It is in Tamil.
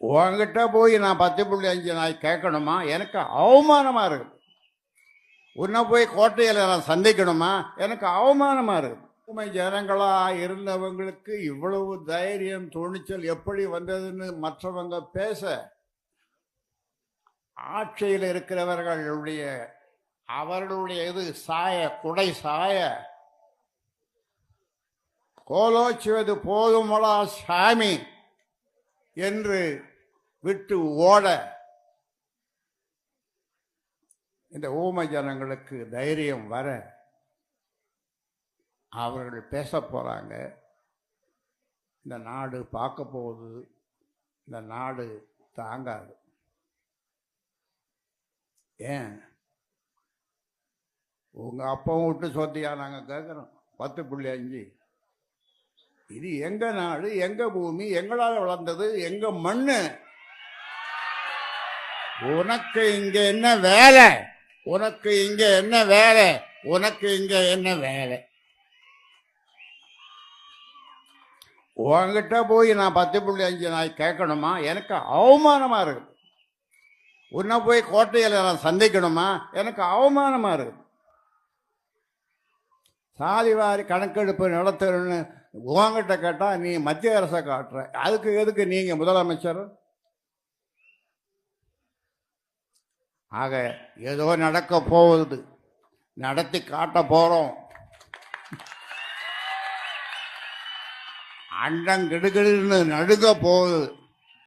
உன்கிட்ட போய் நான் பத்து புள்ளி அஞ்சு நாய் கேட்கணுமா? எனக்கு அவமானமாக இருக்குது உன்னை போய் கோட்டையில் நான் சந்திக்கணுமா? எனக்கு அவமானமா இருக்குது உண்மை ஜனங்களாக இருந்தவங்களுக்கு இவ்வளவு தைரியம் துணிச்சல் எப்படி வந்ததுன்னு மற்றவங்க பேச ஆட்சியில் இருக்கிறவர்களுடைய அவர்களுடைய இது சாய குடை சாய. கோலோச்சுவது போதுமலா சாமி. என்று விட்டு ஓட இந்த ஊமை ஜனங்களுக்கு தைரியம் வர அவர்கள் பேச போகிறாங்க இந்த நாடு பார்க்க போகுது. இந்த நாடு தாங்காது. ஏன்? உங்கள் அப்பாவும் விட்டு சொத்தியா நாங்கள் கேட்குறோம் பத்து புள்ளி அஞ்சு. இது எங்க நாடு எங்க பூமி எங்களால் வளர்ந்தது எங்க மண்ணு? உனக்கு இங்க என்ன வேலை? உனக்கு இங்க என்ன வேலை? உனக்கு இங்க என்ன வேலை? உன்கிட்ட போய் நான் பத்து புள்ளி அஞ்சு நாய் கேட்கணுமா? எனக்கு அவமானமா இருக்கு. உன்னை போய் கோட்டையில் நான் சந்திக்கணுமா? எனக்கு அவமானமா இருக்கு. சாதிவாரி கணக்கெடுப்பு நடத்தணும்னு உங்ககிட்ட கேட்டால் நீ மத்திய அரசை காட்டுற. அதுக்கு எதுக்கு நீங்கள் முதலமைச்சர்? ஆக ஏதோ நடக்க போகுது. நடத்தி காட்ட போகிறோம் அண்டம் கிடுகிடுன்னு நடுங்க போகுது.